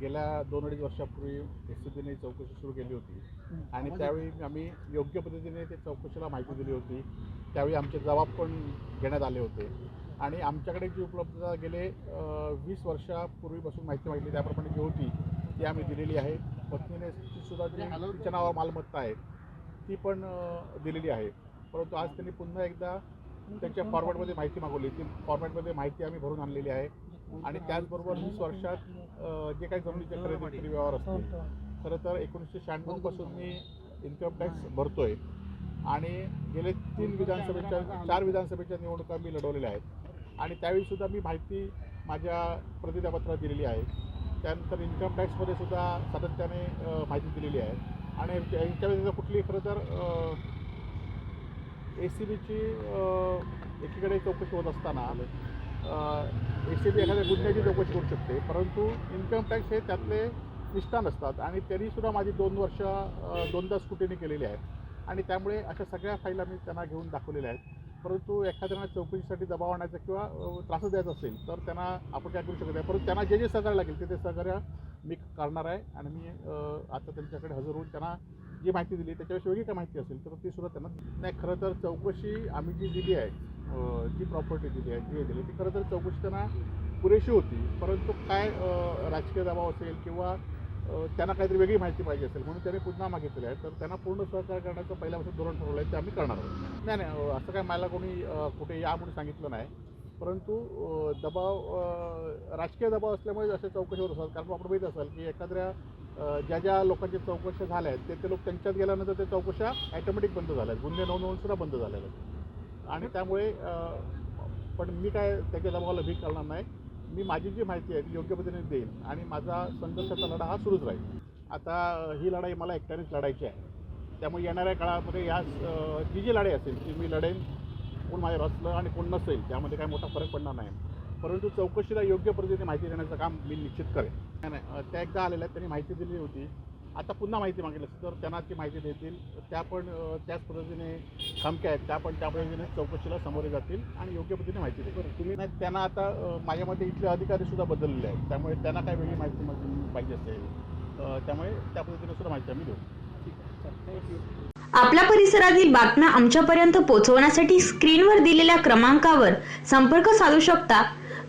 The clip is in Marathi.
गेल्या दोन अडीच वर्षापूर्वी एस सी बीने चौकशी सुरू केली होती. आणि त्यावेळी आम्ही योग्य पद्धतीने ते चौकशीला माहिती दिली होती. त्यावेळी आमचे जबाब पण घेण्यात आले होते. आणि आमच्याकडे जी उपलब्धता गेले वीस वर्षापूर्वीपासून माहिती मागितली त्याप्रमाणे जी होती ती आम्ही दिलेली आहे. पत्नीने सुद्धा जी तिच्या नावावर मालमत्ता आहे ती पण दिलेली आहे. परंतु आज त्यांनी पुन्हा एकदा त्यांच्या फॉर्मॅटमध्ये माहिती मागवली. ती फॉर्मॅटमध्ये माहिती आम्ही भरून आणलेली आहे. आणि त्याचबरोबर वीस वर्षात जे काही जमिनीचे खरेदी विक्री व्यवहार असतील. खरं तर एकोणीसशे शहाण्णवपासून मी इन्कम टॅक्स भरतोय. आणि गेले तीन विधानसभेच्या चार विधानसभेच्या निवडणुका मी लढवलेल्या आहेत. आणि त्यावेळीसुद्धा मी माहिती माझ्या प्रतिज्ञापत्रात दिलेली आहे. त्यानंतर इन्कम टॅक्समध्ये सुद्धा सातत्याने माहिती दिलेली आहे. आणि यांच्या यांच्या व्यतिरिक्त कुठली खरं तर ए सी बीची एकीकडे चौकशी होत असताना ए सी बी एखाद्या गुन्ह्याची चौकशी करू शकते. परंतु इन्कम टॅक्स हे त्यातले निष्ठा नसतात आणि तरीसुद्धा माझी दोन वर्ष दोनदा स्कुटीने केलेली आहेत आणि त्यामुळे अशा सगळ्या फाईल आम्ही त्यांना घेऊन दाखवलेल्या आहेत. परंतु एखाद्याला चौकशीसाठी दबाव आणायचा किंवा त्रास द्यायचा असेल तर त्यांना आपण काय करू शकत नाही. परंतु त्यांना जे जे सहकार्य लागेल ते ते सहकार्य मी करणार आहे. आणि मी आता त्यांच्याकडे हजर होऊन त्यांना जी माहिती दिली त्याच्याविषयी वेगळी काय माहिती असेल तर ती सुद्धा त्यांना नाही खरं तर चौकशी आम्ही जी दिली आहे जी प्रॉपर्टी दिली आहे जी हे दिली ती खरं तर चौकशी त्यांना पुरेशी होती. परंतु काय राजकीय दबाव असेल किंवा त्यांना काहीतरी वेगळी माहिती पाहिजे असेल म्हणून त्यांनी पुन्हा मागितलेली आहे. तर त्यांना पूर्ण सहकार्य करण्याचं पहिल्यापासून धोरण ठरवलं आहे ते आम्ही करणार आहोत. नाही नाही असं काय मला कोणी कुठे या म्हणून सांगितलं नाही. परंतु दबाव राजकीय दबाव असल्यामुळे अशा चौकशी होत असतात. कारण आपण माहीत असाल की एखाद्या ज्या ज्या लोकांच्या चौकशा झाल्या आहेत ते ते लोक त्यांच्यात गेल्यानंतर त्या चौकशा ॲटोमॅटिक बंद झाल्या आहेत. गुन्हे नोंदवून सुद्धा बंद झालेल्या आहेत. आणि त्यामुळे पण मी काय त्याच्या दबावाला भीक करणार नाही. मी माझी जी माहिती आहे ती योग्य पद्धतीने देईन. आणि माझा संघर्षाचा लढा हा सुरूच राहील. आता ही लढाई मला एकट्यानेच लढायची आहे. त्यामुळे येणाऱ्या काळामध्ये या जी जी लढाई असेल ती मी लढेन. कोण माझ्यावर असलं आणि कोण नसेल त्यामध्ये काही मोठा फरक पडणार नाही. परंतु चौकशीला योग्य पद्धतीने माहिती देण्याचं काम मी निश्चित करेन. नाही नाही त्या एकदा आलेल्या आहेत त्यांनी माहिती दिली होती. आता पुन्हा माहिती मागितली असेल तर त्यांना ती माहिती देतील. त्या पण त्याच पद्धतीने खमक्या आहेत त्या पण त्या पद्धतीने चौकशीला सामोरे जातील आणि योग्य पद्धतीने माहिती देतील. तुम्ही नाही त्यांना आता अ, माझ्यामध्ये इथले अधिकारी सुद्धा बदललेले आहेत. त्यामुळे त्यांना काय वेगळी माहिती पाहिजे असेल. त्यामुळे त्या पद्धतीने सुद्धा माहिती आम्ही देऊ. आपल्या परिसरातील बातम्या आमच्यापर्यंत पोहोचवण्यासाठी स्क्रीनवर दिलेल्या क्रमांकावर संपर्क साधू शकता.